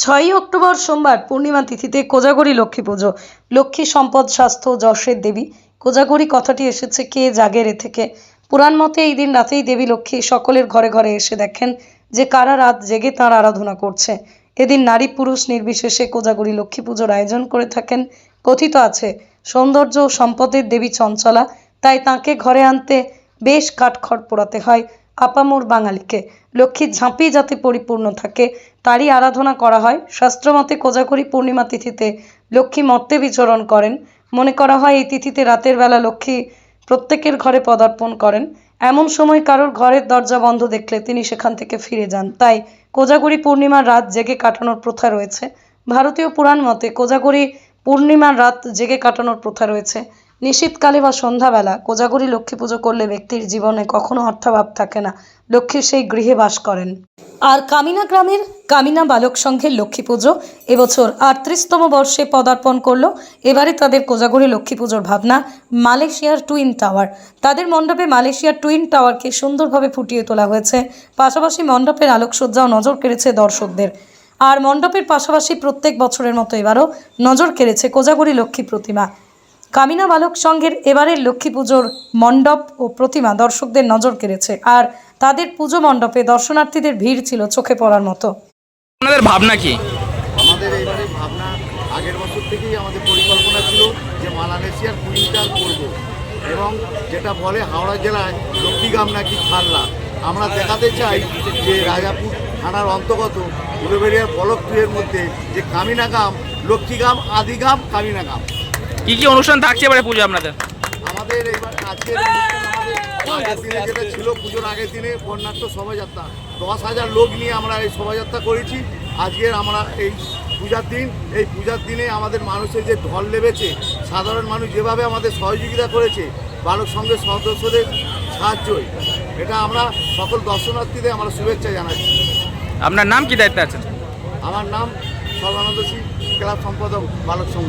ছয়ই অক্টোবর সোমবার পূর্ণিমা তিথিতে কোজাগরী লক্ষ্মী পুজো। লক্ষ্মী সম্পদ, স্বাস্থ্য, যশের দেবী। কোজাগরী কথাটি এসেছে কে জাগের এ থেকে। পুরাণ মতে এই দিন রাতেই দেবী লক্ষ্মী সকলের ঘরে ঘরে এসে দেখেন যে কারা রাত জেগে তাঁর আরাধনা করছে। এদিন নারী পুরুষ নির্বিশেষে কোজাগরী লক্ষ্মী পুজোর আয়োজন করে থাকেন। কথিত আছে, সৌন্দর্য ও সম্পদের দেবী চঞ্চলা, তাই তাকে ঘরে আনতে বেশ কাঠখড় পোড়াতে হয়। আপামোর বাঙালিকে। লক্ষ্মীর ঝাঁপি যাতে পরিপূর্ণ থাকে, তারই আরাধনা করা হয়। শাস্ত্রমতে কোজাগরী পূর্ণিমা তিথিতে লক্ষ্মী মর্তে বিচরণ করেন। মনে করা হয়, এই তিথিতে রাতের বেলা লক্ষ্মী প্রত্যেকের ঘরে পদার্পণ করেন। এমন সময় কারোর ঘরের দরজা বন্ধ দেখলে তিনি সেখান থেকে ফিরে যান। তাই কোজাগরী পূর্ণিমার রাত জেগে কাটানোর প্রথা রয়েছে। ভারতীয় পুরাণ মতে কোজাগরী পূর্ণিমার রাত জেগে কাটানোর প্রথা রয়েছে। নিশীতকালে বা সন্ধ্যাবেলা কোজাগরী লক্ষ্মী পুজো করলে ব্যক্তির জীবনে কখনো অর্থাভাব থাকে না। লক্ষ্মী সেই গৃহে বাস করেন। আর কামিনা গ্রামের কামিনা বালক সংঘের লক্ষ্মী পুজো এবছর আটত্রিশতম বর্ষে পদার্পণ করল। এবারে তাদের কোজাগরী লক্ষ্মী পুজোর ভাবনা মালয়েশিয়ার টুইন টাওয়ার। তাদের মণ্ডপে মালয়েশিয়ার টুইন টাওয়ারকে সুন্দরভাবে ফুটিয়ে তোলা হয়েছে। পাশাপাশি মণ্ডপের আলোকসজ্জাও নজর কেড়েছে দর্শকদের। আর মণ্ডপের পাশাপাশি প্রত্যেক বছরের মতো এবারও নজর কেড়েছে কোজাগরী লক্ষ্মী প্রতিমা। কামিনা বালক সংঘের এবারের লক্ষ্মী পুজোর মণ্ডপ ও প্রতিমা দর্শকদের নজর কেড়েছে আর তাদের পুজো মণ্ডপে দর্শনার্থীদের ভিড় ছিল চোখে পড়ার মতো। আপনাদের ভাবনা কি? আমাদের এইবারে ভাবনা আগের বছর থেকেই আমাদের পরিকল্পনা ছিল যে মালয়েশিয়ার কুইন্টাল করব। এবং যেটা বলে হাওড়া জেলায় লক্ষ্মীগাম নাকি খাল্লা। আমরা দেখাতে চাই যে রাজাপুর থানার অন্তর্গত উলুবেড়িয়ার বলক মধ্যে যে কামিনাগাম লক্ষ্মীগাম আদিগাম কামিনাগাম কি কি অনুষ্ঠান থাকছে এবারে পুজো আপনাদের? আমাদের এইবার আজকের আমাদের আগের দিনে যেটা ছিল পুজোর আগের দিনে বর্ণাঢ্য শোভাযাত্রা। দশ হাজার লোক নিয়ে আমরা এই শোভাযাত্রা করেছি। আজকের আমরা এই পূজার দিন। এই পূজার দিনে আমাদের মানুষের যে ঢল লেবেছে সাধারণ মানুষ যেভাবে আমাদের সহযোগিতা করেছে বালক সংঘের সদস্যদের সাহায্যই। এটা আমরা সকল দর্শনার্থীদের আমরা শুভেচ্ছা জানাচ্ছি। আপনার নাম কি দায়িত্বে আছেন? আমার নাম সর্বানন্দ সিং ক্লাব সম্পাদক বালক সংঘ